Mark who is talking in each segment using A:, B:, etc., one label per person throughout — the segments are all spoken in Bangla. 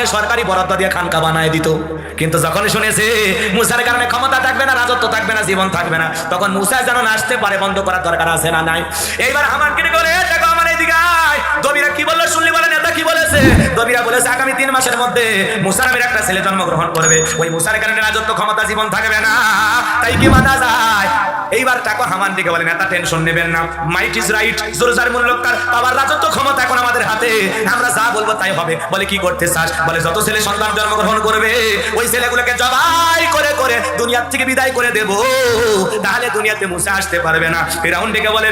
A: পারলে সরকারি বরাদ্দ দিয়ে খানকা বানায় দিত। কিন্তু যখন শুনেছে মুসার কারণে ক্ষমতা থাকবে না রাজত্ব থাকবে না জীবন থাকবে না তখন মুসা যেন আসতে পারে বন্ধ করার দরকার আছে না নাই? এইবার কিনে বলে "এ, দেখো আমার এইদিকে আয়।" দবিরা কি বলল শুনলি বলে নেতা কি বলেছে? দবিরা বলেছে আগামী তিন মাসের মধ্যে মুসারামের একটা ছেলে জন্মগ্রহণ করবে। ওই মুসার কারণে রাজত্ব ক্ষমতা জীবন থাকবে না। তাই কি মানা যায়? এইবার টাকা হামান দিকে বলেন এত টেনশন নেবেন না। মাইট ইজ রাইট জোরজার মুল্লকার বাবার রাজত্ব ক্ষমতা এখন আমাদের হাতে। আমরা যা বলব তাই হবে। বলে, কি করতে চাস বলে, যত ছেলে সন্তান জন্মগ্রহণ করবে, ওই ছেলেগুলোকে জবাই করে করে দুনিয়ার থেকে বিদায় করে দেব। তাহলে দুনিয়াতে মুসে আসতে পারবে না। ফেরাউন ডেকে বলে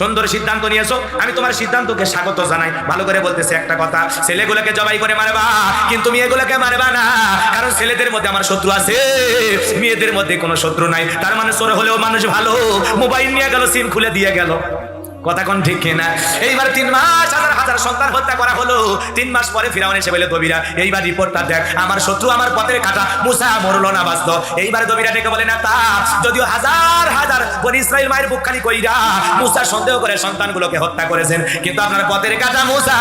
A: সুন্দর সিদ্ধান্ত নিয়েছো? আমি তোমার সিদ্ধান্তকে স্বাগত জানাই। ভালো করে বলতেছি একটা কথা। ছেলেগুলোকে জবাই করে মারবা, কিন্তু মেয়েগুলোকে মারবা না। কারণ ছেলেদের মধ্যে আমার শত্রু আছে। মেয়েদের মধ্যে কোনো শত্রু নাই। তার মানে সরে হলেও মানুষ ভালো। মোবাইল নিয়ে গেল, সিম খুলে দিয়ে গেল। কথা ঠিক কিনা? এইবার তিন মাস হাজার হাজার সন্তান হত্যা করা হলো। তিন মাস পরে ফিরাউন এসে বলে দবিরা, এইবার রিপোর্টটা দেখ। আমার শত্রু আমার পথের কাটা। মুসা না এইবার দবিরা ডেকে বলে, না, তা যদিও হাজার হাজার বনি ইসরাইল মায়ের কইরা মুসা সন্দেহ করে সন্তানগুলোকে হত্যা করেছেন। কিন্তু আপনার পথের কাটা মুসা।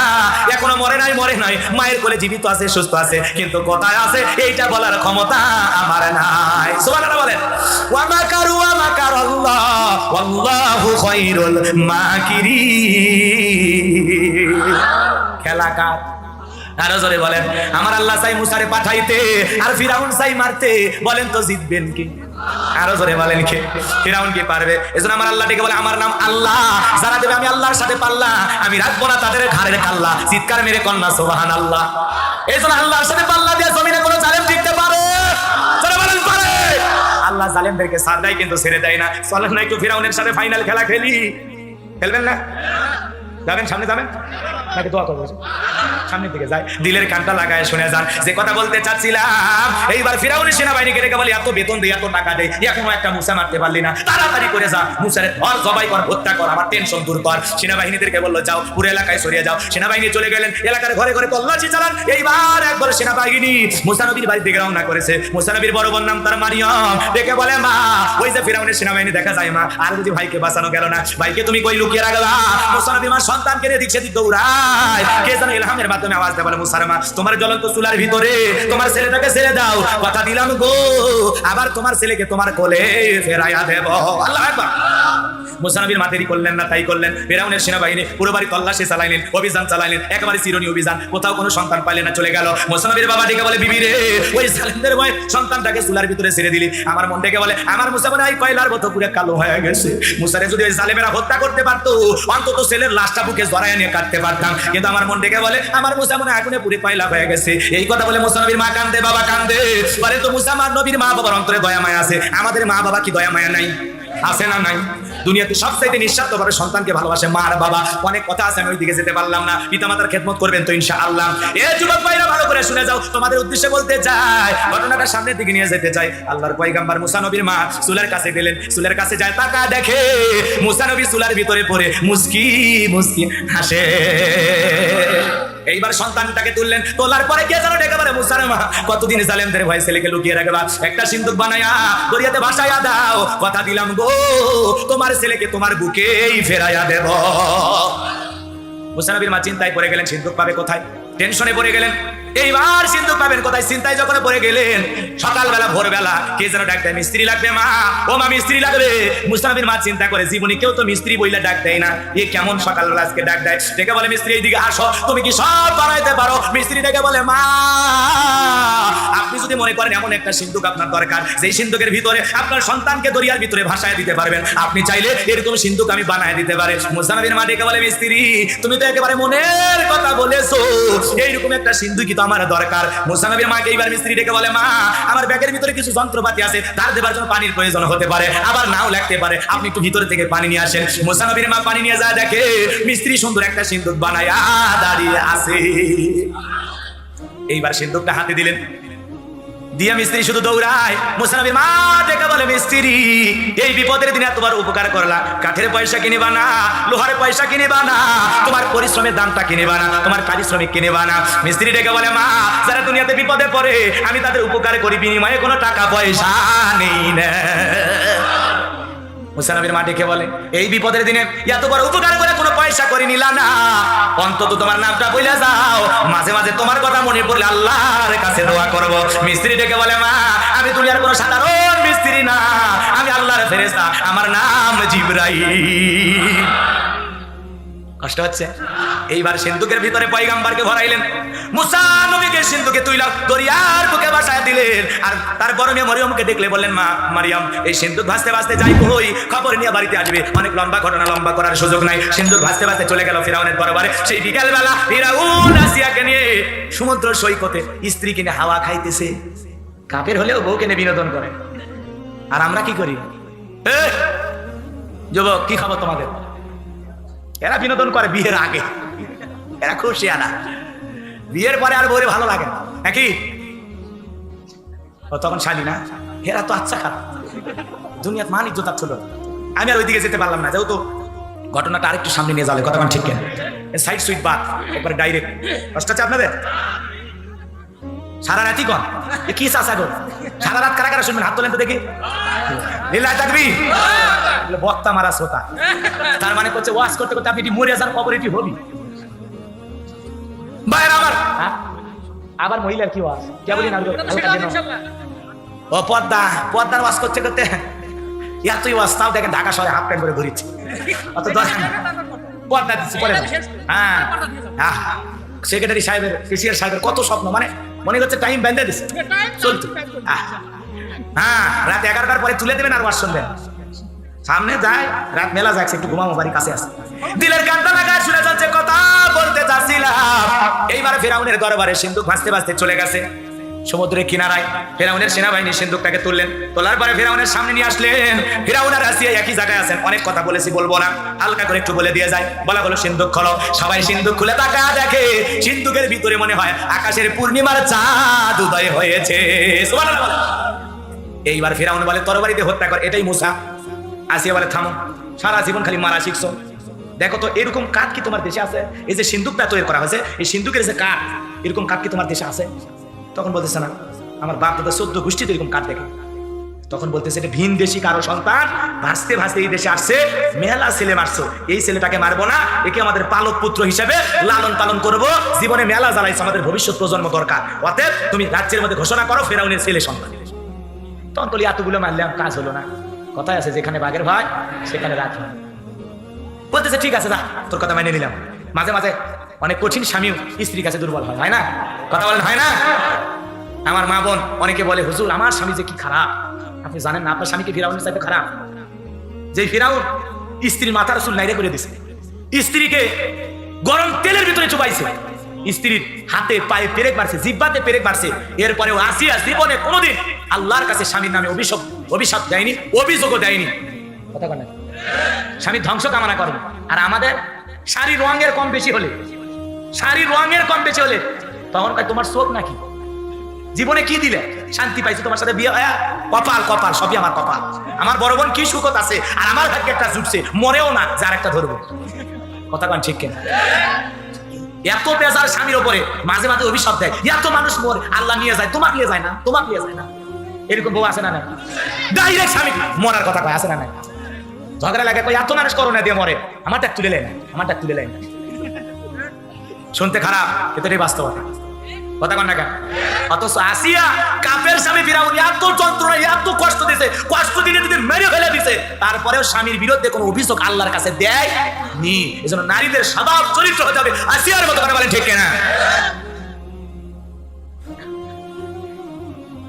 A: এখনও মরে নাই মরে নাই। মায়ের কোলে জীবিত আছে, সুস্থ আছে। কিন্তু কোথায় আছে, এইটা বলার ক্ষমতা আমার নাই। বলেন। ওয়া মাকারু, ওয়া মাকারাল্লাহ। মাকিরিন খেলা কার আরও জোরে বলেন, আমার আল্লাহ মুসারে পাঠাইতে, আর ফিরাউন মারতে, বলেন তো জিতবেন কি? আরও জোরে বলেন কে? ফিরাউন কি পারবে? এজন্য আমার আল্লাহ ডেকে বলে, আমার নাম আল্লাহ, যারা দেবে আমি আল্লাহর সাথে পাল্লা, আমি রাখব না তাদের ঘাড়ের কাল্লা। চিৎকার মেরে কন্যা সোবাহান আল্লাহ এই জন্য আল্লাহর সাথে পাল্লা দিয়ে জমিনে কোনো জালেম টিকতে পারে। পারে। আল্লাহ জালেমদেরকে সার দেয় কিন্তু ছেড়ে দেয় না। চলেন না একটু ফিরাউনের সাথে ফাইনাল খেলা খেলি। খেলবেন না? যাবেন সামনে যাবেন? নাকি দোয়া করব? সামনের দিকে যায়। দিলের কানটা লাগায় শুনে যান। যে কথা বলতে চাচ্ছিলাম, এইবার ফিরাউনি সেনাবাহিনীকে রেখে বলি, এত বেতন দেয় এত টাকা দেয় এখনও একটা মুসা মারতে পারলি না। তাড়াতাড়ি করে যা, মুসারে ধর, জবাই কর, হত্যা কর, আমার টেনশন দূর কর। সেনাবাহিনীদেরকে বলল, যাও, পুরো এলাকায় সরিয়ে যাও। সেনাবাহিনী চলে গেলেন, এলাকার ঘরে ঘরে তল্লাশি চালান। এইবার একবার সেনাবাহিনী মুসানবীর বাড়ি দিকে রওনা করেছে। মুসানবীর বড় বোন নাম তার মারিয়ম। দেখে বলে, মা, ওই যে ফিরাউনের সেনাবাহিনী, দেখা যায় মা, আর যদি ভাইকে বাঁচানো গেল না। ভাইকে তুমি কই লুকিয়ে রাখলা? মুসানবী মা সন্তানকে নিয়ে দিক সেদিক দৌড়ায়। কে যেন ইলহামের মাধ্যমে আওয়াজ দেয় বলে, মুসারমা, তোমার জ্বলন্ত চুলার ভিতরে তোমার ছেলেটাকে ছেড়ে দাও। কথা দিলাম গো। আবার তোমার ছেলেকে তোমার কোলে ফেরাইয়া দেব। আল্লাহ মুসানবীর মাতেরি করলেন না, তাই করলেন। ফেরাউনের সেনাবাহিনী পুরো বাড়ি তল্লাশি চালাইলেন, অভিযান চালাইলেন, একেবারে চিরনি অভিযান। কোথাও কোনো সন্তান পাইলেন না, চলে গেল। মুসানবীর বাবা ডেকে বলে, বিবি রে, ওই সালেমদের ভয় সন্তানটাকে চুলার ভিতরে ছেড়ে দিলি। আমার মন ডেকে বলে, আমার মুসা হয় কয়লার মতো পুরো কালো হয়ে গেছে। মুসারে যদি ওই জালেমেরা হত্যা করতে পারতো, অন্তত ছেলের লাশটা বুকে জড়ায় নিয়ে কাটতে পারতাম। কিন্তু আমার মন ডেকে বলে, আমার মুসা মনে আগুনে পুরে কয়লা হয়ে গেছে। এই কথা বলে মুসা নবীর মা কান্দে, বাবা কান্দে। বলে, তো মুসা মার নবীর মা বাবার অন্তরে দয়া মায়া আছে। আমাদের মা বাবা কি দয়া মায়া নাই? আছে না নাই? দুনিয়াতে সবচাইতে নিঃস্বার্থভাবে সন্তানকে ভালোবাসে। মা আর বাবা, অনেক কথা আছে, আমি ওই দিকে যেতে পারলাম না। পিতামাতার খেদমত করবেন তো ইনশা আল্লাহ এ যুবক ভাইরা, ভালো করে শুনে যাও। তোমাদের উদ্দেশ্যে বলতে চাই, ঘটনাটা সামনের দিকে নিয়ে যেতে চাই। আল্লাহর পয়গাম্বার মুসা নবীর মা সুলার কাছে গেলেন। সুলের কাছে যায় তাকা দেখে মুসা নবী সুলার ভিতরে পড়ে। মুস্কি মুস্কি হাসে। এইবার সন্তানটাকে তুললেন। তোলার পরে কে যেন ডেকে বলে, মুসার মা, কতদিন জালেমদের ভয় ছেলেকে লুকিয়ে রাখবা? একটা সিন্ধুক বানায়া দরিয়াতে ভাসাইয়া দাও। কথা দিলাম গো, তোমার ছেলেকে তোমার বুকেই ফেরাইয়া দেব। মুসানবীর মা চিন্তায় পড়ে গেলেন, সিন্ধুক পাবে কোথায়? টেনশনে পড়ে গেলেন। এইবার সিন্ধুক পাবেন কোথায়? চিন্তায় যখন পড়ে গেলেন, সকালবেলা, ভোরবেলা, কে যেন ডাক দেয়, মিস্ত্রি লাগবে মা। ও মা, মিস্ত্রি লাগবে। মুসানবীর মা চিন্তা করে, জীবনে কেউ তো মিস্ত্রি বইলে ডাক দেয় না। এ কেমন সকালবেলা আজকে ডাক দেয়? ডেকে বলে, মিস্ত্রি, এইদিকে আসো। তুমি কি সব বানাইতে পারো? মিস্ত্রি ডেকে বলে, মা, আপনি যদি মনে করেন এমন একটা সিন্ধুক আপনার দরকার, যেই সিন্ধুকের ভিতরে আপনার সন্তানকে দরিয়ার ভিতরে ভাসায় দিতে পারবেন। আপনি চাইলে এরকম সিন্ধুক আমি বানায় দিতে পারে। মুসানবীর মা ডেকে বলে, মিস্ত্রি, তুমি তো একেবারে মনের কথা বলেছ। এইরকম একটা সিন্ধুকি তো আমার দরকার। মুসানবীর মাকে এইবার মিস্ত্রি ডেকে বলে, মা, আমার ব্যাগের ভিতরে কিছু যন্ত্রপাতি আছে তার দেবার জন্য পানির প্রয়োজন হতে পারে, আবার নাও লাগতে পারে। আপনি একটু ভিতরে থেকে পানি নিয়ে আসেন। মুসানবীর মা পানি নিয়ে যায়, দেখে মিস্ত্রি সুন্দর একটা সিন্দুক বানায়া দাঁড়িয়ে আছে। এইবার সিন্দুকটা হাতে দিলেন। দিয়া মিস্ত্রি শুধু দৌড়ায়। মুসানবী মা ডেকে বলে, মিস্ত্রি, এই বিপদের দিনে তোমার উপকার করলা। কাঠের পয়সা কিনিবা না, লোহার পয়সা কিনিবা না, তোমার পরিশ্রমের দামটা কিনিবা না, তোমার পারিশ্রমিক কিনিবা না। মিস্ত্রি ডেকে বলে, মা, যারা দুনিয়াতে বিপদে পড়ে, আমি তাদের উপকার করি, বিনিময়ে কোনো টাকা পয়সা নেই না। মুসানবীর মা ডেকে বলে? এই বিপদের দিনে এত বড় উপকার করে কোনো পয়সা করে নিলা না। অন্তত তোমার নামটা বইলা যাও। মাঝে মাঝে তোমার কথা মনে পড়লে আল্লাহর কাছে দোয়া করব। মিস্ত্রি ডেকে বলে, মা, আমি দুনিয়ার কোনো সাধারণ মিস্ত্রি না। আমি আল্লাহর ফেরেশতা। আমার নাম জিব্রাইল। কষ্ট হচ্ছে। এইবার সিন্ধুকের ভিতরে পয়গাম্বারকে ভরাইলেন। মুসা নবীকে সিন্ধুকে তুইলা দরিয়ার বুকে বাসায় দিলেন। আর তার মেয়ে মরিয়মকে দেখলে বললেন, মা, মারিয়াম, এই সিন্ধুক ভাসতে ভাসতে যাই কই? খবর নিয়ে বাড়িতে আসবে। অনেক লম্বা ঘটনা, লম্বা করার সুযোগ নাই। সিন্ধুক ভাসতে ভাসতে চলে গেল ফিরাউনের দরবারে। সেই বিকাল বেলা ফিরাউন আসিয়াকে নিয়ে সমুদ্র সৈকতে স্ত্রী কিনে হাওয়া খাইতেছে। কাপের হলেও বউ কিনে বিনোদন করে। আর আমরা কি করি? যুবক, কি খাব তোমাদের? এরা বিনোদন করে বিয়ের আগে। এরা খুশি আনা বিয়ের পরে আর বউরে ভালো লাগে না। নাকি? তখন শালি না? এরা তো আচ্ছা খারাপ। দুনিয়ার মান ইজ্জত ছিল আমি আর ওইদিকে যেতে পারলাম না। যেহেতু ঘটনাটা আরেকটু সামনে নিয়ে যাবে কতক্ষণ ঠিক কেন? সাইড সুইট বাদ একবারে ডাইরেক্ট কষ্ট আছে আপনাদের? সারা রাতি কর। কি চাষা গো? সারা রাত কারা কারা শুনবেন? হাত তোলেন তো দেখি। লীলা থাকবি বক্তা মারা শ্রোতা। তার মানে করছে ওয়াশ করতে করতে আপনি মরে যান কবর এটি হবি। বাইরে আবার। হ্যাঁ? আবার মহিলার কি ওয়াশ কে বলি না ও পদ্মা পদ্মার ওয়াশ করতে করতে এতই ওয়াশ তাও দেখেন ঢাকা শহরে হাফ প্যান্ট করে ঘুরিচ্ছে। অত দরকার। পদ্মা দিচ্ছে পরে। হ্যাঁ। হ্যাঁ সেক্রেটারি সাহেবের কেসিয়ার সাহেবের কত স্বপ্ন মানে মনে হচ্ছে টাইম বেঁধে দিস চলছে হ্যাঁ রাত এগারোটার পরে তুলে দেবেন আর ওয়াশ শুনবেন সামনে যায় রাত মেলা যাচ্ছে একটু ঘুমাবো বাড়ি কাছে আছে দিলের কান্তা লাগায় শুনে চলছে কথা বলতে চাচ্ছিলাম। এইবার ফেরাউনের দরবারে সিন্ধু ভাসতে ভাসতে চলে গেছে। সমুদ্রের কিনারায় ফেরাউনের সেনাবাহিনী সিন্ধুকটাকে তুললেন। তোলার পরে ফেরাউনের সামনে নিয়ে আসলেন। ফেরাউন আর আসিয়া একই জায়গায় আছেন। অনেক কথা বলেছি, বলব না। হালকা করে একটু বলে দিয়ে যায় বলা হলো সিন্ধুক খোলো। সবাই সিন্ধুক খুলে তাকা দেখে সিন্ধুকের ভিতরে মনে হয় আকাশের পূর্ণিমার চাঁদ উদয় হয়েছে। এইবার ফেরাউন বলে, তরবারিতে হত্যা কর। এটাই মুসা। আসিয়া বলে, থামো। সারা জীবন খালি মারা শিখছো। দেখো তো, এরকম কাঠ কি তোমার দেশে আছে? এই যে সিন্ধুকটা তৈরি করা হয়েছে, এই সিন্ধুকের যে কাঠ, এরকম কাঠ কি তোমার দেশে আছে? তখন বলতেছে না, আমার বাপ দাদা চোদ্দ গোষ্ঠীতে এরকম কাঠ দেখে? তখন বলতেছে, এটা ভিন দেশি কারও সন্তান, ভাসতে ভাসতে এই দেশে আসছে, মেলা ছেলে মারছো, এই ছেলেটাকে মারবো না, একে আমাদের পালক পুত্র হিসেবে লালন পালন করব, জীবনে মেলা জ্বালাইছে আমাদের ভবিষ্যৎ প্রজন্ম দরকার, অতএব তুমি রাজ্যের মধ্যে ঘোষণা করো, ফেরাউনের ছেলে সন্তান। তখন তো এতগুলো মারলাম, কাজ হলো না। কথায় আছে, যেখানে বাঘের ভাই সেখানে রাত বলতেছে, ঠিক আছে না তোর কথা মেনে নিলাম। মাঝে মাঝে অনেক কঠিন স্বামীও স্ত্রীর কাছে দুর্বল হয় হয় না? কথা বলেন, হয় না? আমার মা বোন অনেকে বলে, হুজুর, আমার স্বামী যে কি খারাপ? আপনি জানেন না, আপনার স্বামীকে ফিরাউনের সাথে খারাপ। যে ফিরাউন স্ত্রীর মাথার চুল নাইরে করে দিছে, স্ত্রীকে গরম তেলের ভিতরে চুবাইছে, স্ত্রীর হাতে পায়ে পেরেক মারছে জিব্বাতে পেরেক মারছে এরপরেও আসিয়া জীবনে কোনোদিন আল্লাহর কাছে স্বামীর নামে অভিশাপ অভিশাপ দেয়নি, অভিযোগও দেয়নি। কথা স্বামী ধ্বংস কামনা করবে। আর আমাদের শাড়ির রঙের কম বেশি হলে শাড়ির রঙের কম বেশি হলে, তখন কয়, তোমার চোখ নাকি? জীবনে কি দিলে? শান্তি পাইছি, তোমার সাথে বিয়ে হয়, কপাল কপাল, সবই আমার কপাল। আমার বড় বোন কি সুখত আছে, আর আমার ভাগ্যে একটা জুটছে, মরেও না, যার একটা ধরবো। কথা কন ঠিক কেন? এত পেশার স্বামীর ওপরে, মাঝে মাঝে অভিশাপ দেয়, এত মানুষ মরে, আল্লাহ নিয়ে যায়, তোমাকে নিয়ে যায় না, তোমাকে নিয়ে যায় না। এরকম বউ আছে না না ডাইরেক্ট স্বামী, মরার কথা কয়, আছে না না ঝগড়া লাগে কই এত মানুষ করোনা দিয়ে মরে। আমারটা তুলে লেন আমারটা তুলে লেন শুনতে খারাপ, কিন্তু এটাই বাস্তবতা তারপরেও স্বামীর বিরুদ্ধে কোনো অভিযোগ আল্লাহর কাছে দেয় নি এজন্য নারীদের স্বভাব চরিত্র হতে হবে। আসিয়ার মতো কথা বলেন, ঠিক না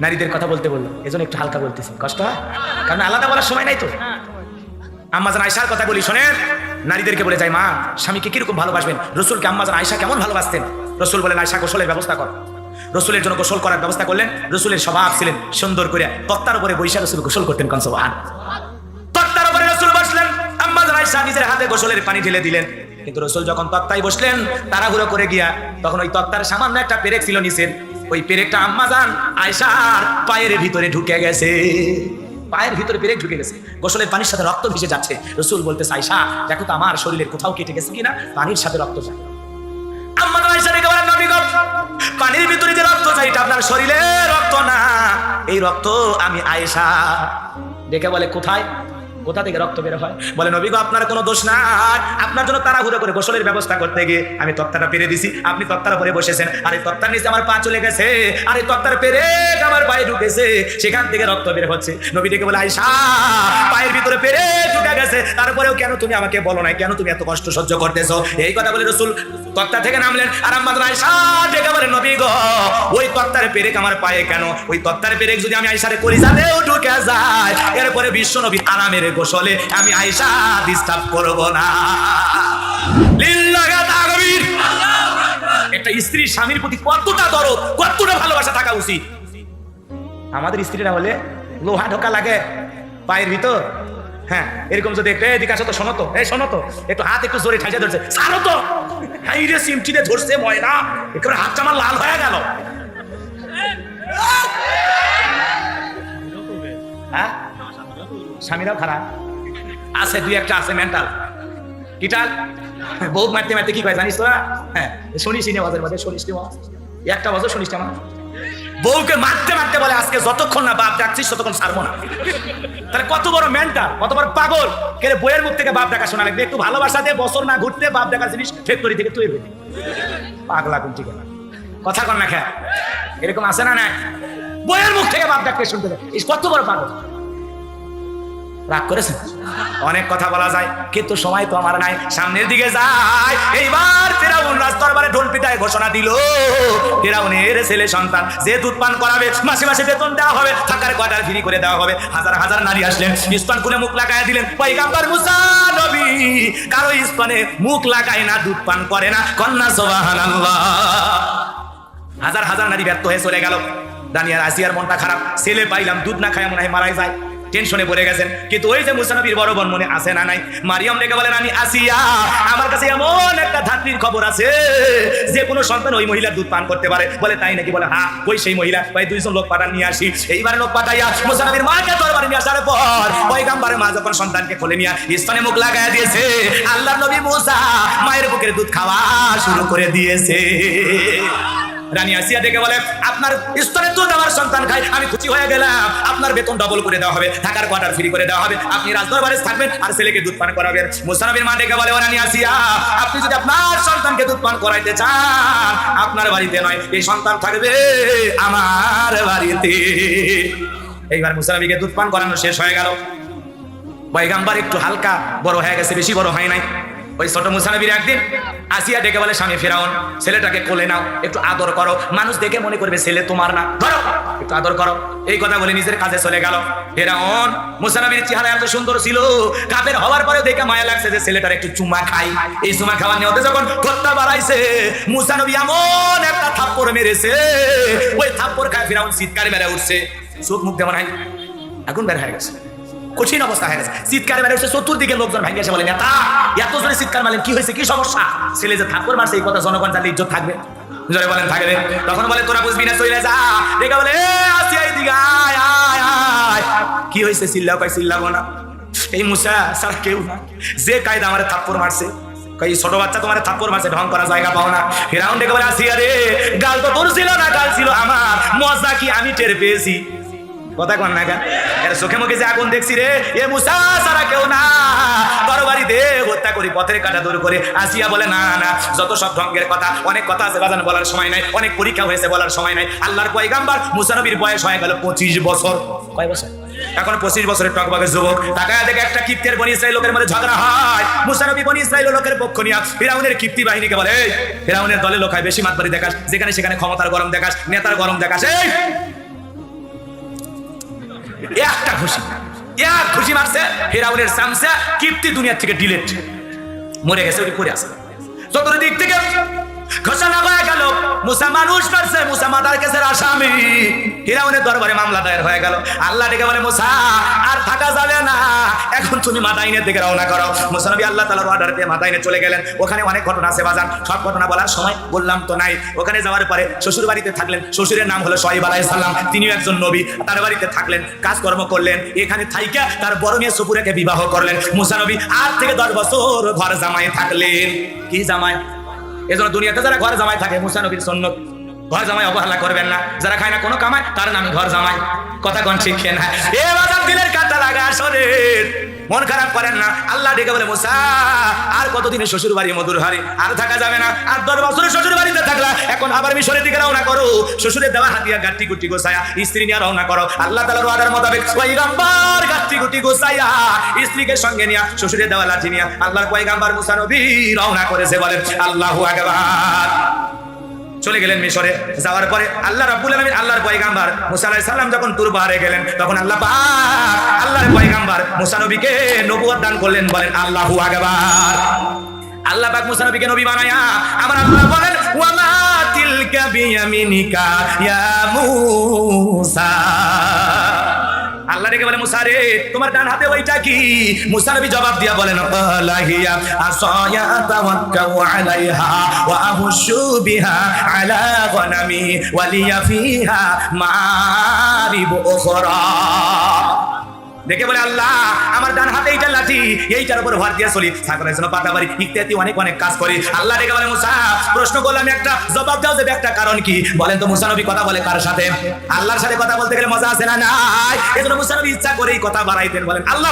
A: নারীদের কথা বলতে বলল, এজন্য একটু হালকা বলতেছি। কষ্ট হয়? কারণ আলাদা বলার সময় নাই তো। আম্মাজান আয়সার কথা বলি, শোনেন। নারীদেরকে বলে যায়, মা, স্বামীকে কীরকম ভালোবাসবেন? রসুলকে আম্মাজান আয়সা কেমন ভালোবাসতেন? রসুল বলেন আয়সা গোসলের ব্যবস্থা কর। রসুলের জন্য গোসল করার ব্যবস্থা করলেন। রসুলের স্বভাব ছিলেন সুন্দর করে তত্তার উপরে বৈশা রসুল গোসল করতেন কনসবাহান তত্তার উপরে রসুল বসলেন। আম্মাজান আয়সা নিজের হাতে গোসলের পানি ঢেলে দিলেন। কিন্তু রসুল যখন তত্তায় বসলেন, তাড়াহুড়ো করে গিয়া, তখন ওই তত্তার সামান্য একটা পেরেক ছিল নিচের। ওই পেরেকটা আম্মাজান আয়সার পায়ের ভিতরে ঢুকে গেছে। পায়ের ভিতরে পেরেক ঢুকে গেছে। গোসলের পানির সাথে রক্ত ভিজে যাচ্ছে। রসুল বলতে আয়সা দেখো তো আমার শরীরের কোথাও কেটে গেছে কিনা? পানির সাথে রক্ত যায়। আম্মা আয়সা ডেকে বলেন, "নবী পানির ভিতরে যে রক্ত যায় এটা আপনার শরীরে রক্ত না। এই রক্ত আমি আয়েশা। দেখে বলে কোথায়? কোথা থেকে রক্ত বের হয়? বলে, নবী গো, আপনার কোনো দোষ নাই। আপনার জন্য তাড়াহুড়ো করে গোসলের ব্যবস্থা করতে গিয়ে আমি তক্তাটা পেরে দিছি। আপনি তক্তার উপরে বসেছেন। আর এই তক্তার নিচে আমার পা চলে গেছে। আর এই তক্তার পেরে আমার পায়ে ঢুকেছে। সেখান থেকে রক্ত বের হচ্ছে। নবী ডেকে বলে আইসা পায়ের ভিতরে পেরে ঢুকে গেছে। তারপরেও কেন তুমি আমাকে বলো না কেন তুমি এত কষ্ট সহ্য করতেছো? এই কথা বলে রসুল তক্তা থেকে নামলেন। আর আম্মা আইসা ডেকে বলে, নবী গো, ওই তক্তার পেরেক আমার পায়ে কেন? ওই তক্তার পেরেক যদি আমি আইসারে করি যাতেও ঢুকে যায়, এরপরে বিশ্ব নবী আরামের গোসলে আমি আইসা ডিস্টার্ব করব না। একটা স্ত্রী স্বামীর প্রতি কতটা দরদ, কতটা ভালোবাসা থাকা উচিত। আমাদের স্ত্রীরা হলে লোহা ঢোকা লাগে পায়ের ভিতর। হ্যাঁ এরকম যদি একটু এদিকে আসো তো, শোনো তো এই শোনো তো। একটু হাত একটু জোরে ধরছে, ছাড়ো তো। হ্যাঁ রে, সিমটিতে ধরছে ময়না, একেবারে হাতটা আমার লাল হয়ে গেল। হ্যাঁ? স্বামীরাও খারাপ। আছে দুই একটা আছে মেন্টাল কিটাল বউ মারতে মারতে কি কয় জানিস তোরা হ্যাঁ শুনিস নি বাজার মধ্যে শুনিস একটা বছর শুনিস আমার। বউকে মারতে মারতে বলে আজকে যতক্ষণ না বাপ ডাকছিস ততক্ষণ ছাড়বো না। তাহলে কত বড় মেন্টাল কত বড় পাগল। কে রে, বইয়ের মুখ থেকে বাপ ডাকা শোনা লাগবে। একটু ভালোবাসা দিয়ে বছর না ঘুরতে বাপ ডাকার জিনিস ফ্যাক্টরি থেকে তুই পাগলা কেন কথা কন না খেয়া এরকম আছে না না বইয়ের মুখ থেকে বাপ ডাকতে শুনতে কত বড় পাগল। রাগ করেছেন? অনেক কথা বলা যায়, কিন্তু সময় তো আমার নাই। সামনের দিকে যায়। এইবার ফেরাউন রাজদরবারে ঢোল পিটায় ঘোষণা দিল, ফেরাউনের ছেলে সন্তান যে দুধ পান করাবে, মাসে মাসে বেতন দেওয়া হবে, থাকার কোয়ার্টার ফ্রি করে দেওয়া হবে। হাজার হাজার নারী আসলেন ইস্তান খুলে মুখ লাগায় দিলেন, পয়গাম্বর মুসা নবী, কারও ইস্তানে মুখ লাগায় না, দুধ পান করে না। কন্যা সুবহানাল্লাহ। হাজার হাজার নারী ব্যর্থ হয়ে চলে গেল। দানিয়ার আসিয়ার মনটা খারাপ, ছেলে পাইলাম, দুধ না খায় মনে হয় মারাই যায়। টেনশনে পড়ে গেছেন। কিন্তু ওই যে মুসানবীর বড় বোন মনে আছে না নাই? মারিয়াম রেখে বলেন, আমি আসিয়া, আমার কাছে এমন একটা ধাত্রীর খবর আছে। যে কোনো সন্তান ওই মহিলার দুধ পান করতে পারে। বলে তাই নাকি বলে হ্যাঁ ওই সেই মহিলা। ভাই, দুইজন লোক পাঠান, নিয়ে আসি। এইবারে লোক পাঠাইয়া মুসানবীর মাকে দরবারে নিয়ে আসার পর ওই গাম্বারে মা যখন সন্তানকে খুলে নিয়ে স্তনে মুখ লাগায় দিয়েছে আল্লাহ নবী মুসা মায়ের বুকের দুধ খাওয়া শুরু করে দিয়েছে। রানী আসিয়া দেখে বলে, আপনার স্তরে দুধ আমার সন্তান খায়, আমি খুশি হয়ে গেলাম। আপনার বেতন ডবল করে দেওয়া হবে থাকার কোয়ার্টার ফ্রি করে দেওয়া হবে। আপনি রাজদরবারে থাকবেন আর ছেলেকে দুধ পান করাবেন। মুসানবীর মা ডেকে বলে রানী আসিয়া, আপনি যদি আপনার সন্তানকে দুধ পান করাইতে চান, আপনার বাড়িতে নয়, এই সন্তান থাকবে আমার বাড়িতে। এইবার মুসানবীকে দুধ পান করানো শেষ হয়ে গেল। পয়গাম্বার একটু হালকা বড় হয়ে গেছে, বেশি বড় হয় নাই। ওই ছোট মুসানবীর একদিন আসিয়া ডেকে বলে, স্বামী ফেরাউন, ছেলেটাকে কোলে নাও, একটু আদর করো। মানুষ দেখে মনে করবে ছেলে তোমার না। ধরো, একটু আদর করো। এই কথা বলে নিজের কাজে চলে গেল। ফেরাউন, মুসানবীর চেহারা এত সুন্দর ছিল কাপের হওয়ার পরে দেখে মায়া লাগছে যে ছেলেটার একটু চুমা খাই। এই চুমা খাওয়া নিয়ে যখন ঠোঁটটা বাড়াইছে, মুসানবী এমন একটা থাপ্পড় মেরেছে। ওই থাপ্পড় খায় ফেরাউন, চিৎকারে বেড়ে উঠছে। চোখ মুখ দেওয়া নাই। এখন বের হয়ে গেছে। কঠিন অবস্থা হয়ে গেছে। চিৎকার বেড়ে উঠছে চতুর্দিকে লোকজন ভেঙে এসে বলে নেতা এত জোরে চিৎকার মারলেন কি হয়েছে কি সমস্যা? ছেলে যে থাপ্পর মারছে এই কথা জনগণ জানলে ইজ্জত থাকবে। জোরে বলেন থাকবে তখন বলে তোরা বুঝবি না চলে যা। দেখে বলে "এ, আসি এইদিকে আয় আয় আয়। কি হয়েছে চিল্লাও কয় চিল্লাবো না। এই মুসা স্যার কেউ না। যে কায়দা আমার থাপ্পর মারছে কই ছোট বাচ্চা তোমার থাপ্পর মারছে ঢং করা জায়গা পাও না। ফেরাউন ডেকে বলে আসি আরে গাল তো তোর ছিল না গাল ছিল আমার। মজা কি আমি টের পেয়েছি? কথা কন না কেন? এর চোখে মুখে যে আগুন দেখছি রে এ মুসা সারা কেউ না। তরবারি দে হত্যা করি পথের কাটা দূর করে। আসিয়া বলে না না যত সব ঢঙ্গের কথা অনেক কথা আছে বাজান বলার সময় নাই। অনেক পরীক্ষা হয়েছে বলার সময় নাই। আল্লাহর পয়গাম্বার মুসানবীর বয়স হয়ে গেল পঁচিশ বছর। কয় বছর? এখন পঁচিশ বছরের টকবাগে যুবক। তাকায় দেখে একটা কিপ্তের বনি ইসরায়েল লোকের মধ্যে ঝগড়া হয়। মুসানবী বনি ইসরায়েল লোকের পক্ষ নিয়ে ফিরাউনের কিপ্তি বাহিনীকে বলে "এই, ফিরাউনের দলে লোক হয় বেশি মাতবারি দেখাস। যেখানে সেখানে ক্ষমতার গরম দেখাস নেতার গরম দেখাস। এই একটা খুশি। এক খুশি মারছে, ফেরাউনের সামসা কীর্তি দুনিয়া থেকে ডিলেট মরে গেছে, ওটি করে আছে। দিক থেকে ঘোষণা হয়ে গেল, মুসা মানুষ মারছে মুসা মাতার কেসের আসামি ফিরাউনের দরবারে মামলা দায়ের হয়ে গেল। আল্লাহ ডেকে বলে, মুসা, আর থাকা যাবে না। এখন তুমি মাদাইনের দিকে রওনা করো। মুসানবী আল্লাহ তালার অর্ডার দিয়ে মাদাইনে চলে গেলেন। ওখানে অনেক ঘটনা আছে বাজান। সব ঘটনা বলার সময় বললাম তো নাই। ওখানে যাওয়ার পরে শ্বশুর বাড়িতে থাকলেন। শ্বশুরের নাম হলো সোহাইব আলাইহিস সালাম। তিনিও একজন নবী। তার বাড়িতে থাকলেন, কাজকর্ম করলেন। এখানে থাইকা তার বড় মেয়ে সপুরাকে বিবাহ করলেন। মুসা নবী আট থেকে দশ বছর ঘর জামাই থাকলেন। কি জামাই? এজন্য দুনিয়াতে যারা ঘর জামাই থাকে মুসা নবীর সন্ন্যত ঘর জামাই অবহেলা করবেন না। যারা খায় না কোনো কামায়, তার নামে ঘর জামাই। কথা কোন ঠিক না এ বাজার দিলের কাটা লাগা শরীর। মন খারাপ করেন না। আল্লাহ ডেকে বলে, মুসা, আর কতদিনে শ্বশুর বাড়ি মধুর হারি আর থাকা যাবে না। আর দশ বছরের শ্বশুর বাড়িতে থাকলা। এখন আবার মিশরের দিকে রওনা করো। শ্বশুরের দেওয়া হাতিয়া গাঠি গুটি গোসায়া স্ত্রী নিয়ে রওনা করো। আল্লাহ তালার ওয়াদার মোতাবেক পয়গাম্বার গাঠি গুটি গোসাইয়া স্ত্রীকে সঙ্গে নিয়া শ্বশুরের দেওয়া লাঠি নিয়া আল্লাহর পয়গাম্বার মুসা নবী রওনা করেছে বলেন, আল্লাহু আকবার। চলে গেলেন মিশরে। যাওয়ার পরে আল্লাহ রাব্বুল আলামিন আল্লাহর পয়গাম্বার মুসা আলাইহিস যখন তুর পাহাড়ে গেলেন, তখন আল্লাহ আল্লাহর পয়গাম্বার মুসা নবীকে নবুয়ত দান করলেন, বলেন, আল্লাহু আকবার। আল্লাহ পাক মুসা নবীকে নবী বানায়া আমার আল্লাহ বলেন তিলকা বিয়ামিনিকা ইয়া মুসা। আল্লাহ রেখে বলে মুসা রে তোমার ডান হাতে ওইটা কি? মুসা নবী জবাব দিয়া বলেন, আলাহিয়া আসায়া তাওয়াক্কাউ আলাইহা ওয়া আহুশু বিহা আলা গনামি ওয়ালিয়া ফিহা মারিব উখরা। দেখে বলে, আল্লাহ, আমার ডান হাতে এইটা লাঠি, এইটার উপর ভর দিয়ে চলি। সাগরের জন্য পাতাবাড়ি ইত্যাদি অনেক অনেক কাজ করি। আল্লাহ ডেকে বলে, মুসা, প্রশ্ন করলাম একটা, জবাব দাও দেবে একটা কারণ কি? বলেন তো, মুসা নবী কথা বলে কার সাথে? আল্লাহর সাথে কথা বলতে গেলে মজা আছে না নাই? এজন্য মুসা নবী ইচ্ছা করেই কথা বাড়াইতেন, বলেন, আল্লাহ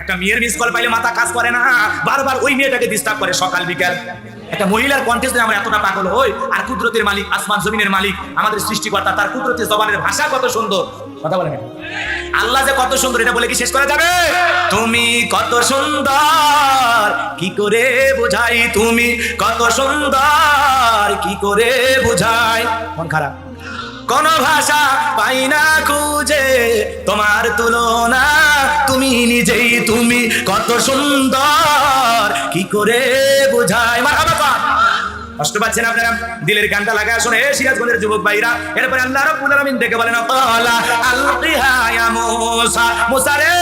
A: একটা মেয়ের মিস কল পাইলে মাথা কাজ করে না। বারবার ওই মেয়েটাকে ডিস্টার্ব করে সকাল, বিকাল। একটা মহিলার কন্টেস্টে আমরা এতটা পাগল হই আর কুদরতের মালিক, আসমান জমিনের মালিক, আমাদের সৃষ্টিকর্তা, তার কুদরতের জবানের ভাষা কত সুন্দর। কথা বলেন আল্লাহ যে কত সুন্দর এটা বলে কি শেষ করা যাবে? তুমি কত সুন্দর, কি করে বুঝাই তুমি? কত সুন্দর, কি করে বুঝাই? মন খারাপ। কোন ভাষা পাই না খুঁজে তোমার তুলনা। তুমি নিজেই তুমি কত সুন্দর, কি করে বুঝাই? মার কষ্ট পাচ্ছেন আপনারা? দিলের গানটা লাগায় শুনে সিরাজগঞ্জের যুবক ভাইরা, এরপরে আল্লাহ রাব্বুল আলামিন দেখে বলেন আলা আলকিহা ইয়া মুসা। মুসা রে,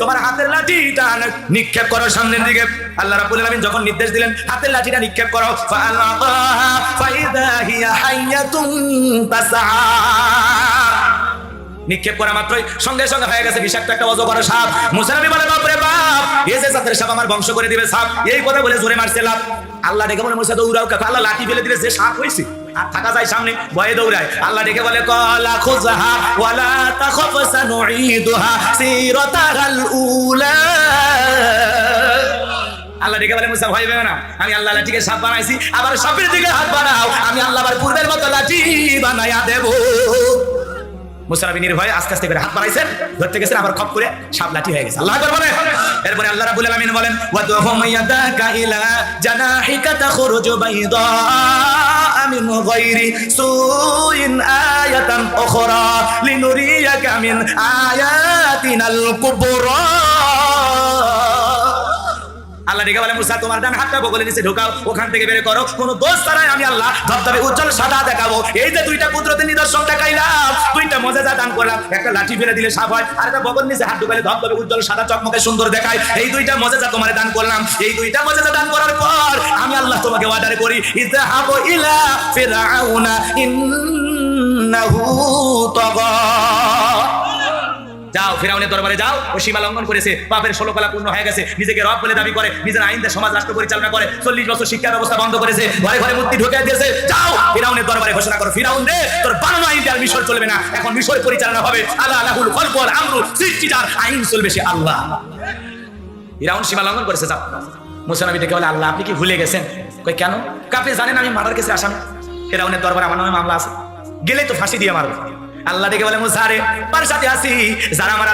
A: তোমার হাতের লাঠিটা নিক্ষেপ করো সামনের দিকে। আল্লাহ রাব্বুল আলামিন যখন নির্দেশ দিলেন, হাতের লাঠিটা নিক্ষেপ করো। ফাআলাকাহা ফাইদা হিয়া হাইয়াতুন তাসআ। নিক্ষেপ করা মাত্রই সঙ্গে সঙ্গে হয়ে গেছে বিষাক্ত একটা অজগর সাপ। মুসানবী বলে বাপ রে বাপ এই যে জাতের সাপ আমার বংশ করে দিবে সাপ। এই কথা বলে জোরে মারছে লাভ আল্লাহ ডেকে বলে, মুসা, দৌড়াও কাকা। আল্লাহ লাঠি ফেলে দিলে যে সাপ হয়েছে থাকা যায় সামনে, ভয়ে দৌড়ায়। আল্লাহ ডেকে বলে, কলা খুজাহা ওয়ালা তাখাফ সানুঈদুহা সিরাতাহাল উলা। আল্লাহ ডেকে বলে, মুসা, ভয় না। আমি আল্লাহ লাঠিকে সাপ বানাইছি। আবার সাপের দিকে হাত বানাও আমি আল্লাহ আবার পূর্বের মতো লাঠি বানাইয়া দেবো। মুসানবী নির্ভয়ে আস্তে আস্তে করে হাত বাড়াইছেন, ধরতে গেছেন, আবার খপ করে সাপ লাঠি হয়ে গেছে। আল্লাহ বলে এরপরে আল্লাহ রাবুল আলমিন বলেন আয়াতিনাল কুবরা। আল্লাহ ডেকে বলে, মুসা, তোমার ডান হাতটা বগলে নিচে ঢোকাও, ওখান থেকে বের করো। কোনো দোষ ছাড়াই আমি আল্লাহ ধবধবে উজ্জ্বল সাদা দেখাবো। এই যে দুইটা কুদরতের নিদর্শন দেখাইলাম, দুইটা মজাদা দান করলাম। একটা লাঠি ফেলে দিলে সাপ হয়, আর একটা বগল নিচে হাত ঢুকালে ধবধবে উজ্জ্বল সাদা চকমকে সুন্দর দেখায়। এই দুইটা মজাদা তোমার দান করলাম। এই দুইটা মজাদা দান করার পর আমি আল্লাহ তোমাকে অর্ডার করি, ইযহাবু ইলা ফিরআউনা ইন্নাহু তাগা। যাও, ফিরাউনের দরবারে যাও। ও সীমা লঙ্ঘন করেছে, পাপের ষোলো কলা পূর্ণ হয়ে গেছে। নিজেকে রব বলে দাবি করে, নিজের আইন দিয়ে সমাজ রাষ্ট্র পরিচালনা করে, চল্লিশ বছর শিক্ষা ব্যবস্থা বন্ধ করেছে, ঘরে ঘরে মূর্তি ঢুকে দিয়েছে। যাও, ফিরাউনের দরবারে ঘোষণা করো, ফিরাউন রে, তোর বানানো আইন আর মিশর চলবে না। এখন মিশর পরিচালনা হবে। আল্লাহ আলাহুল খলকল আমরু সৃষ্টিটার আইন চলবে সে আল্লাহ। ফিরাউন সীমা লঙ্ঘন করেছে, যাও। মুসা নবী ডেকে বলে, আল্লাহ, আপনি কি ভুলে গেছেন? কই, কেন? আপনি জানেন আমি মার্ডার কেসে আসামি? ফেরাউনের দরবারে আমার নামে মামলা আছে। গেলে তো ফাঁসি দিয়ে মারবো। আল্লাহ ডেকে বলে, মুসা রে তার সাথে আসি। যারা আমার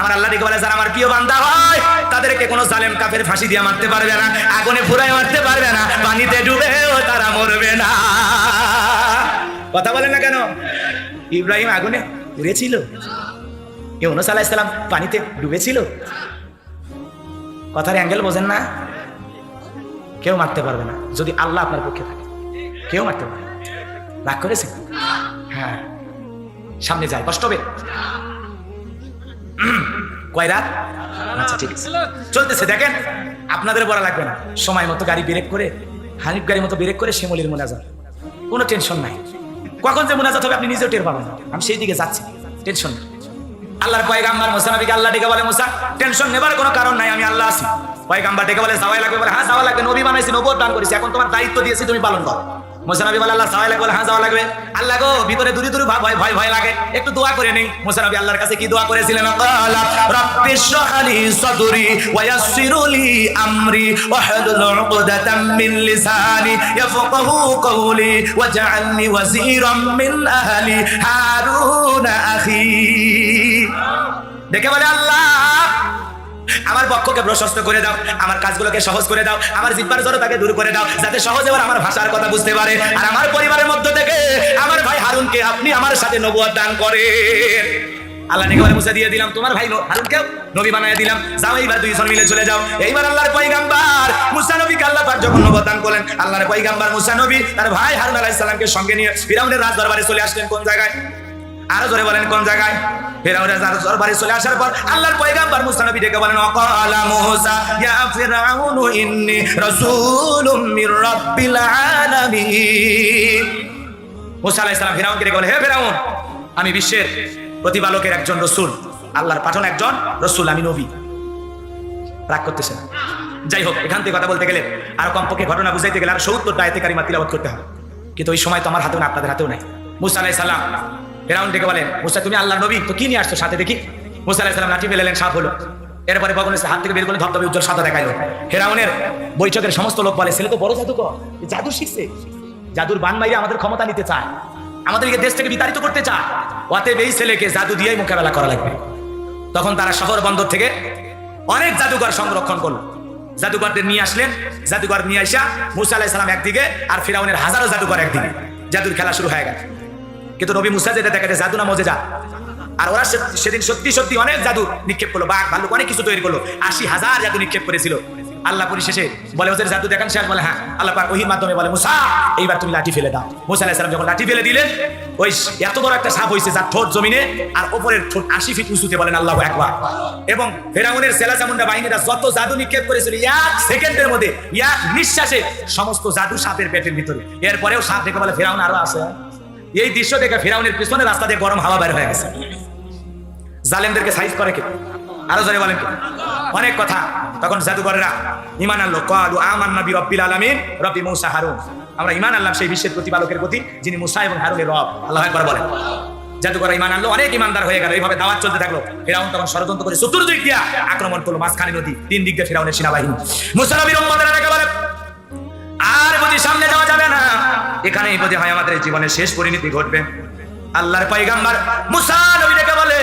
A: আমার আল্লাহ ডেকে বলে, যারা আমার প্রিয় বান্দা হয়, তাদেরকে কোনো জালেম কাফের ফাঁসি দিয়ে মারতে পারবে না, আগুনে ফুরায় মারতে পারবে না, পানিতে ডুবেও তারা মরবে না। কথা বলে না কেন? ইব্রাহিম আগুনে পুড়েছিল। ইউনুস আলাইহিস সালাম পানিতে ডুবেছিল? কথার অ্যাঙ্গেল বোঝেন না। কেউ মারতে পারবে না, যদি আল্লাহ আপনার পক্ষে থাকে। কেউ মারতে পারবে। রাগ করেছেন? হ্যাঁ। সামনে যায় কষ্ট হবে কয় রাত? আচ্ছা ঠিক আছে। চলতেছে, দেখেন, আপনাদের বলা লাগবে না। সময় মতো গাড়ি ব্রেক করে, হানিফ গাড়ি মতো ব্রেক করে শিমলির মোনাজাত। কোনো টেনশন নাই। কখন যে মোনাজাত হবে আপনি নিজেও টের পাবেন আমি সেই দিকে যাচ্ছি। টেনশন আল্লাহর পয়গাম্বার মুসা নবীকে আল্লাহ ডেকে বলে, মোসা টেনশন নেবার কোনো কারণ নাই, আমি আল্লাহ আছি। পয়গাম্বার ডেকে বলে, যাওয়াই লাগবে। বলে হ্যাঁ যাওয়া লাগবে। নবী বানাইছি নবর করেছি। এখন তোমার দায়িত্ব দিয়েছি, তুমি পালন করো। মুসানবী বলে, আল্লাহ সাওয়াই লাগবে হ্যাঁ যাওয়া লাগবে। আল্লাহ গো, ভিতরে দূরে দূরে ভয় ভয় ভয় লাগে। একটু দোয়া করে নেই মুসানবী আল্লাহর কাছে কি দোয়া করেছিলেন? দেখে বলে, আল্লাহ আমার পক্ষকে প্রশস্ত করে দাও, আমার কাজগুলোকে সহজ করে দাও, আমার জিব্বার জড়তাকে দূর করে দাও, যাতে সহজে ওরা আমার ভাষার কথা বুঝতে পারে। আর আমার পরিবারের মধ্য থেকে আমার ভাই হারুনকে আপনি আমার সাথে নবুয়ত দান করেন। আল্লাহ নিকবারে মুছে দিয়ে দিলাম। তোমার ভাই নবী বানায় দিলাম। যাও এইবার মিলে চলে যাও। এইবার আল্লাহর মুসা নবীকে আল্লাহ পাক যখন করলেন। আল্লাহর মুসা নবী তার ভাই হারুন আলাইহিস সালামকে সঙ্গে নিয়ে ফিরাউনের রাজ দরবারে চলে আসলেন। কোন জায়গায়? আরও জোরে বলেন কোন জায়গায়? চলে আসার পর বলেন আমি বিশ্বের প্রতিপালকের একজন রসূল, আল্লাহর পাঠানো একজন রসূল, আমি নবী। রাগ করতেছে না। যাই হোক, এখান থেকে কথা বলতে গেলে আর কমপক্ষে ঘটনা বুঝাইতে গেলে আর সত্তরটা আয়তে কারিমা তিলাবত করতে হবে। কিন্তু ওই সময় তো আমার হাতেও না, আপনাদের হাতেও নাই। মুসা ফেরাউন ডেকে বলেন, মুসা, তুমি আল্লাহ নবী, তো কি নিয়ে আসছো সাথে দেখি? মুসা আলাই সালাম লাঠি ফেলেলেন সাপ হলো। এরপরে ভগবান হাত থেকে বের করে ধবধবে উজ্জ্বল সাদা দেখাইলো। ফেরাউনের বৈঠকের সমস্ত লোক বলে, ছেলে তো বড় জাদুকর জাদু শিখছে। জাদুর বান মাইরে আমাদের ক্ষমতা নিতে চায়। আমাদেরকে দেশ থেকে বিতাড়িত করতে চায়। অতএব এই ছেলেকে জাদু দিয়েই মোকাবেলা করা লাগবে। তখন তারা শহর বন্দর থেকে অনেক জাদুঘর সংরক্ষণ করল। জাদুঘরদের নিয়ে আসলেন, জাদুঘর নিয়ে আসা মুসা আলাহ সালাম একদিকে আর ফিরাউনের হাজারো জাদুঘর একদিকে। জাদুর খেলা শুরু হয়ে গেল কিন্তু নবী মুসা যেটা দেখা যায় জাদু না মজে যা। আর ওরা সেদিন সত্যি সত্যি অনেক জাদু নিক্ষেপ করল, বাঘ, ভাল্লুক, অনেক কিছু তৈরি করল। আশি হাজার জাদু নিক্ষেপ করেছিল। আল্লাহ পরিশেষে বলে, ওদের জাদু দেখান শেষ বলে হ্যাঁ। আল্লাহ পাক ওহির মাধ্যমে বলে, মুসা, এইবার তুমি লাঠি ফেলে দাও। মুসা আলাইহিস সালাম যখন লাঠি ফেলে দিলেন ওই এত বড় একটা সাপ হয়েছে যার ঠোঁট জমিনে, আর ওপরের ঠোঁট আশি ফিট উঁচুতে বলেন আল্লাহ একবার এবং ফেরাউনের সেলাজামুন্ডা বাহিনীরা যত জাদু নিক্ষেপ করেছিল, এক সেকেন্ডের মধ্যে, এক নিঃশ্বাসে সমস্ত জাদু সাপের পেটের ভিতরে। এরপরেও সাপ দেখে বলে, ফেরাউন আরও আছে। এই দৃশ্য দেখে ফেরাউনের পিছনে রাস্তা দিয়ে গরম হাওয়া বের হয়ে গেছে। জালেমদেরকে সাইজ করে কে? আরও জোরে বলেন? অনেক কথা। তখন জাদুকরেরা ইমান আনলো? কালু নবী রব্বিল আলামিন। রব্বি মূসা হারুন। আমরা ইমান আনলাম সেই বিশ্বের প্রতিপালকের প্রতি, যিনি মুসা এবং হারুনের রব। আল্লাহ একবার বলেন। জাদুকর ইমান আনলো, অনেক ইমানদার হয়ে গেল। এইভাবে দাওয়াত চলতে থাকল। ফেরাউন তখন ষড়যন্ত্র করে চতুর্দিক দিয়া আক্রমণ করল মাঝখানে নদী, তিন দিক দিয়ে ফেরাউনের সেনাবাহিনী। মুসা নবীর উম্মতেরা ডেকে বলে আর বুঝি সামনে যাওয়া যাবে না? এখানেই বুঝি হয় আমাদের জীবনের শেষ পরিণতি ঘটবে। আল্লাহর পয়গাম্বার মুসা নবী ডেকে বলে,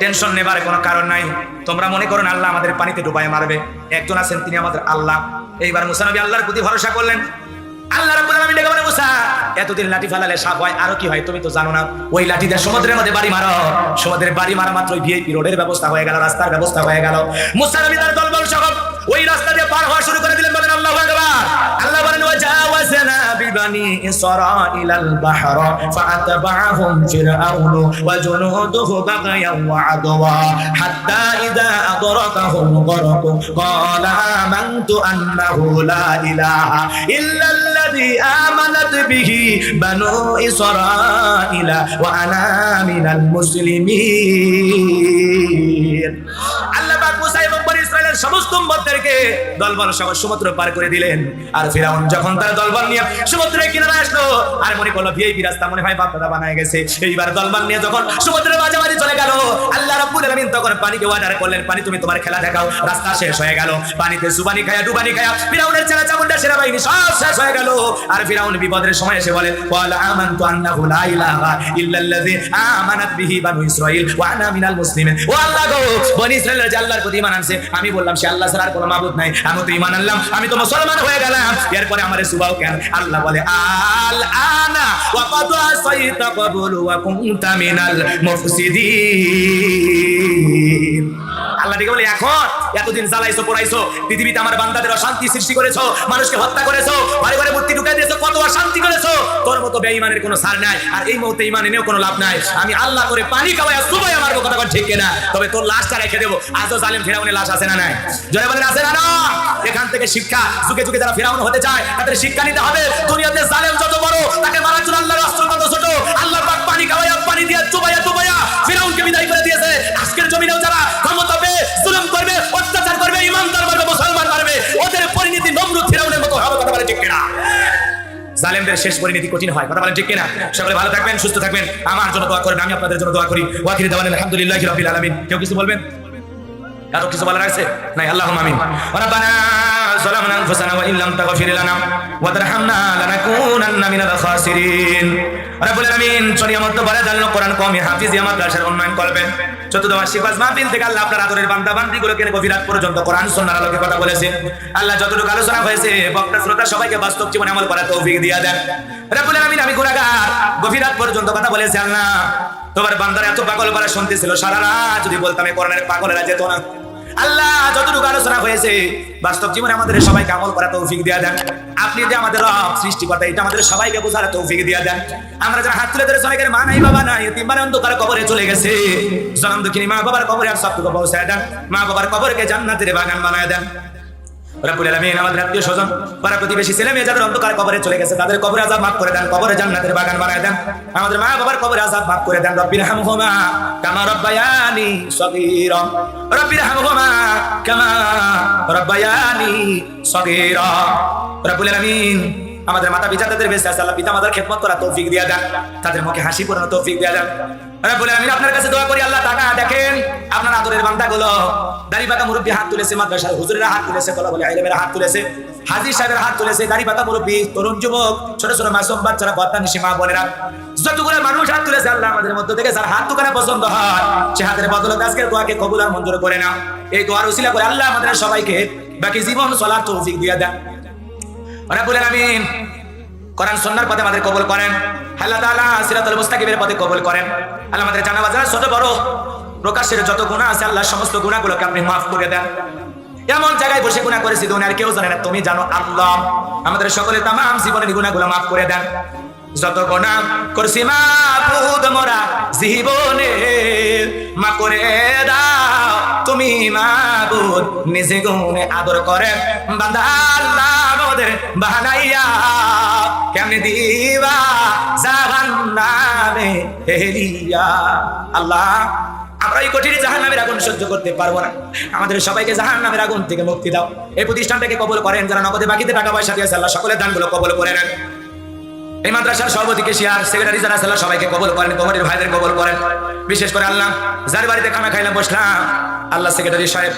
A: টেনশন নেবার কোনো কারণ নাই। তোমরা মনে করো আল্লাহ আমাদের পানিতে ডুবাই মারবে। একজন আছেন, তিনি আমাদের আল্লাহ। এইবার মুসা নবী আল্লাহর প্রতি ভরসা করলেন। আল্লাহ রাব্বুল আলামিন ডেকে বলে, মুসা, এতদিন লাঠি ফালালে সাপ হয়, আরও কি হয় তুমি তো জানো না। ওই লাঠি দিয়ে সমুদ্রের মধ্যে বাড়ি মারো। সমুদ্রের বাড়ি মারা মাত্র ভিআইপি রোডের ব্যবস্থা হয়ে গেল, রাস্তার ব্যবস্থা হয়ে গেল। মুসা নবী তার দলবল সহ ওই রাস্তা দিয়ে পার হওয়া শুরু করে দিলেন বলেন, আল্লাহু আকবার। আল্লাহ বলেন, ওয়াজাওয়াজনা বিবানি ইসরাঈলাল বাহরা ফাআতবাআহুম ফিরআউনু ওয়া জুনুদুহু বাগয়ান ওয়া আদওয়া হাত্তা ইযা আদরাকাহুম গরকু ক্বালা আমানতু আন্নাহু লা ইলাহা ইল্লাল্লাযী আমানাত বিহি বানু ইসরাঈলা ওয়া আনা মিনাল মুসলিমিন। আল্লাহ পাক মুসা এবং ইসরায়েলের সমস্ত উম্মতদেরকে দলবল সমুদ্র পার করে দিলেন। আর ফিরাউন যখন তার দলবল নিয়ে সমুদ্রের কিনারে আসলো, আর মনে করল ভিআইপি রাস্তা মনে হয় বাপদাদা বানায় গেছে। এইবার দলবল নিয়ে যখন সমুদ্রের মাঝামাঝি চলে গেল, আল্লাহ রাব্বুল আলামিন তখন পানিকে অর্ডার করলেন, পানি তুমি তোমার খেলা দেখাও, রাস্তা শেষ হয়ে গেল। পানিতে সুবানি খায়া, ডুবানি খায়া ফিরাউনের ছেলে সেনাবাহিনী সব শেষ হয়ে গেল। আর ফিরাউন বিপদের সময় এসে বলে, ওয়ালা আমানতু আন্নাহু লা ইলাহা ইল্লাল্লাযী আমানাত বিহি বানু ইসরাঈল ওয়া আনা মিনাল মুসলিমিন। ও আল্লাহ গো, বনি ইসরাঈলের যে আল্লাহর প্রতি ঈমান আনছে, আমি বললাম, সে আল্লাহ ছাড়া আর কোনো মাবুদ নাই। আমি তো ঈমান আনলাম। আমি তো মুসলমান হয়ে গেলাম। এরপরে আমারে সুবাও কেন আল্লাহ বলে, আল আনা ওয়া মুফসিদিন। আল্লাহ ডেকে বলে, এখন এতদিন জ্বালাইছো, পড়াইছো, পৃথিবীতে আমার বান্দাদের অশান্তি সৃষ্টি করেছ, মানুষকে হত্যা করেছ বাড়ি বাড়ি মূর্তি ঢুকাই দিয়েছ, কত অশান্তি করেছ। তোর মতো বেঈমানের কোনো সার নাই, আর এই মুহূর্তে ইমান এনেও কোনো লাভ নাই। আমি আল্লাহ করে পানি খাওয়াই সুবাই আমার কথা ঠিক কিনা? তবে তোর লাশটা রেখে দেবো। আজও জালিম ফেরাউনের লাশ আছে না নাই? জয় বলেন, আছে না না এখান থেকে শিক্ষা, যুগে যুগে যারা ফেরাউন হতে চায়, তাদের শিক্ষা নিতে হবে। দুনিয়াতে জালেম যত বড়, তাকে মারার জন্য আল্লাহর অস্ত্র তত ছোট? আল্লাহ পাক পানি খাওয়াইয়া, পানি দিয়া চুবাইয়া চুবাইয়া জালেমদের শেষ পরিণতি কঠিন হয়। কথা বলেন ঠিক কিনা? সকলে ভালো থাকবেন, সুস্থ থাকবেন। আমার জন্য দোয়া করেন, আমি আপনাদের জন্য দোয়া করি। ওয়াকির দেওয়ান, আলহামদুলিল্লাহ রবিল আলমিন। কেউ কিছু বলবেন? কারও কিছু বলার আছে? নাই আল্লাহ আমিন। রব্বানা সালামনা আনফুসানা ওয়া ইল্লাম তাগফির লানা ওয়া তারহামনা লানাকুনান্না মিনাল খাসিরিন। শরিয়া মত বলে জানলো কোরআন কমে মাদ্রাসার উন্নয়ন করবেন মাহফিল থেকে আল্লাহ আপনার আদরের বান্দা গভীরাত পর্যন্ত কোরআন আলোকে কথা বলেছে। আল্লাহ যতটুকু আলোচনা হয়েছে, বক্তা, শ্রোতা সবাইকে বাস্তব জীবনে আমল করার তৌফিক দিয়া দেন। আলামিন, আমি গুনাহগার গভীরাত পর্যন্ত কথা বলেছে, আল্লাহ। তোমার বান্দার এত পাগল পারা শুনতেছিল, সারা রাত যদি বলতাম কোরআনের পাগলেরা যেত না। আল্লাহ, যতটুকু আলোচনা হয়েছে, বাস্তব জীবনে আমাদের সবাইকে আমল করা তৌফিক দিয়া দেন। আপনি যে আমাদের সৃষ্টি সৃষ্টিকর্তা, এটা আমাদের সবাইকে বোঝার তৌফিক দিয়া দেন। আমরা যারা হাত তুলে ধরে অনেকের মা নাই বাবা নাই, তিনবার অন্ধকার কবরে চলে গেছে। জনম দুঃখিনী মা বাবার কবরে আর সবটুকু পৌঁছায় দেন। মা বাবার কবরকে জান্নাতের বাগান বানায় দেন। রব্বুল আলামিন আমাদের আত্মীয় স্বজন প্রতিবেশী ছেলে মেয়ে যাদের অন্ধকার কবরে চলে গেছে, তাদের আযাব মাফ করে দেন, কবরে জান্নাতের বাগান বানায় দেন। আমাদের মা বাবার আযাব মাফ করে দেন, রব্বির কামা রব্বায়ানি রব্বির কামা রব্বায়ানি আমাদের মাতা পিতাদের বেঁচে আছে, আল্লাহ পিতা মাতার খেদমত করা তৌফিক দিয়া দেন, তাদের মুখে হাসি পড়ানো তৌফিক দিয়া দেন। রব্বুল আপনার কাছে দোয়া করি, আল্লাহ তাকা দেখেন আপনার আদরের হাত তুলেছে, মাদ্রাসার হুজুরের হাত তুলেছে, কলা বলে আইলেমের হাত তুলেছে সাহেবের হাত তুলেছে তরুণ যুবক, ছোট ছোট মাসুম বাচ্চারা বোনেরা, যতগুলো মানুষ হাত তুলেছে, আল্লাহ আমাদের মধ্য থেকে যার হাত পছন্দ হয়, সে হাতের বদলত আজকের দোয়াকে কবুল আর মঞ্জুর করে না। এই দোয়ার করে আল্লাহ আমাদের সবাইকে বাকি জীবন চলার তৌফিক দিয়ে দেন। রব্বুল কোরআন সন্ন্যার পথে আমাদের কবুল করেন। আল্লাহ সিরাতুল পথে কবুল করেন। আল্লাহ আমাদের জানা বাজার ছোট বড় প্রকাশের যত গুনাহ আছে আল্লাহ সমস্ত গুনাহগুলোকে আপনি মাফ করে দেন। এমন জায়গায় বসে গুনাহ করেছি দুনিয়ার কেউ জানে না। তুমি জানো আল্লাহ। আমাদের সকলে তাম জীবনের গুনাহগুলো মাফ করে দেন। যত গুনাহ করছি মাবুদ মোরা জীবনে, মা করে দাও তুমি মাবুদ নিজে গুনে আদর করে, বান্দা আল্লাহ আমাদের বানাইয়া। কেমনে দিবা জাহান্নামে হেলিয়া আল্লাহ, আমরা এই কঠিন জাহান নামের আগুন সহ্য করতে পারব না। আমাদের সবাইকে জাহান নামের আগুন থেকে মুক্তি দাও। এই প্রতিষ্ঠানটাকে কবল করেন, যারা নগদে বাকিতে টাকা পয়সা দিয়েছে, আল্লাহ সকলের দানগুলো কবল করে নেন। এই মাদ্রাসার সভাপতি কেশিয়ার সেক্রেটারি যারা আছে সবাইকে কবল করেন কমিটির ভাইদের কবল করেন। বিশেষ করে আল্লাহ, যার বাড়িতে খানা খাইলাম, বসলাম। আল্লাহ সেক্রেটারি সাহেব,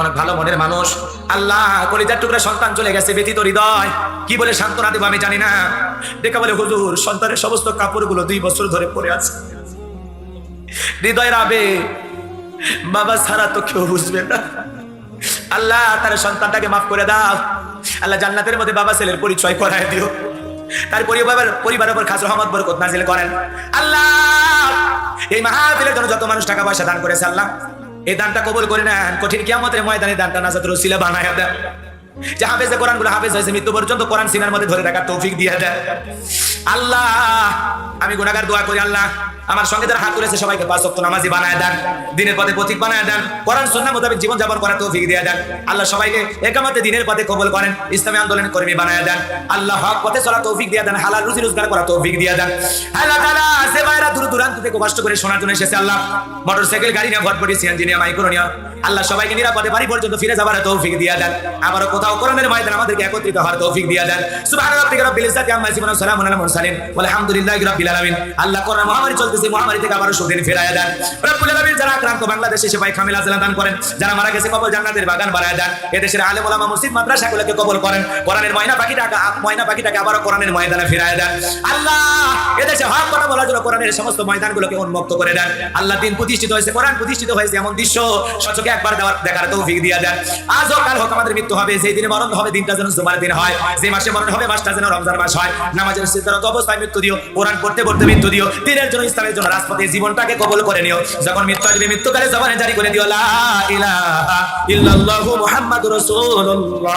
A: অনেক ভালো মনের মানুষ। আল্লাহ, কলিজার টুকরা সন্তান চলে গেছে, ব্যতীত হৃদয়। কি বলে সান্ত্বনা দেবো আমি জানি না। দেখা বলে, হুজুর, সন্তানের সমস্ত কাপড়গুলো দুই বছর ধরে পড়ে আছে। হৃদয় রাবে বাবা ছাড়া তো কেউ বুঝবে না। আল্লাহ, তার সন্তানটাকে মাফ করে দাও। আল্লাহ জান্নাতের মধ্যে বাবা ছেলের পরিচয় করায় দিও। তার পরিবার পরিবার উপর খাস রহমত, বরকত নাজিল করেন। আল্লাহ, এই মাহফিলের জন্য যত মানুষ টাকা পয়সা দান করেছে, আল্লাহ, এই দানটা কবুল করে নেন। কঠিন কিয়ামতের ময়দানে দানটা নাজাত রসিলা বানায় দেন। যে হাফেজে কোরআনগুলো হাফেজ হয়েছে, মৃত্যু পর্যন্ত কোরআন সিনার মধ্যে ধরে রাখার তৌফিক দিয়ে দেন আল্লাহ, আমি গুনাহগার দোয়া করি, আল্লাহ, আমার সঙ্গে যারা হাত তুলেছে, সবাইকে পাঁচ ওয়াক্ত নামাজি বানায় দেন, দিনের পথে পথিক বানায় দেন, কোরআন সুন্নাহ মোতাবেক জীবন যাপন করার তৌফিক দিয়ে দেন। আল্লাহ সবাইকে একামতে দিনের পথে কবুল করেন, ইসলামী আন্দোলনের কর্মী বানায় দেন। আল্লাহ হক পথে চলা তৌফিক দিয়ে দেন, হালাল রুজি রোজগার করা তৌফিক দিয়ে দেন। আল্লাহ তাআলা সে ভাইরা দূর দূরান্ত থেকে কষ্ট করে শোনার জন্য এসেছে, আল্লাহ, মোটরসাইকেল, গাড়ি নিয়ে, ভটভটি, সিএনজি নিয়ে, মাইক্রো নিয়ে, আল্লাহ সবাইকে নিরাপদে বাড়ি পর্যন্ত ফিরে যাবার তৌফিক দিয়ে দেন। আবারও কোথাও কোরআনের ময়দানে আমাদেরকে একত্রিত হওয়ার তৌফিক দিয়ে দেন। সুবহান রাব্বিকা রাব্বিল ইজ্জাতি আম্মা ইয়াসিফুন ওয়া সালামুন আলাল মুরসালিন। আলহামদুলিল্লাহি, রাব্বিল আলামিন। আল্লাহ কোরআন মহামারী চলতেছে, মহামারী থেকে আবারও সুদিন ফিরায় দেন। রব্বুল আলামিন, যারা আক্রান্ত বাংলাদেশে সেবাই কামিল আজলা দান করেন, যারা মারা গেছে কবর জান্নাতের বাগান বানায় দেন, এদেশের আলেম ওলামা মসজিদ মাদ্রাসাগুলোকে কবল করেন, কোরআনের ময়না পাখিটাকে ময়না পাখিটাকে আবারও কোরআনের ময়দানে ফিরায় দেন। আল্লাহ, এদেশে হক কথা বলার জন্য কোরআনের সমস্ত ময়দানগুলোকে উন্মুক্ত করে দেন। আল্লাহ দিন প্রতিষ্ঠিত হয়েছে, কোরআন প্রতিষ্ঠিত হয়েছে এমন দৃশ্য সচকে একবার দেখার তৌফিক দিয়ে দেন। আজ হোক কাল হোক আমাদের মৃত্যু হবে যেই দিনে মরণ হবে, দিনটা যেন জুমার দিন হয়। যে মাসে মরণ হবে, মাসটা যেন রমজান মাস হয়। নামাজের সিদ্ধান্ত অবস্থায় মৃত্যু দিও, কোরআন পড়তে পড়তে মৃত্যু দিও। দিনের জন্য ইসলামের জন্য রাজপথে জীবনটাকে কবল করে নিও। যখন মৃত্যু আসবে, মৃত্যুকালে জবানে জারি করে দিও, লা ইলাহা ইল্লাল্লাহু মুহাম্মাদুর রাসূলুল্লাহ।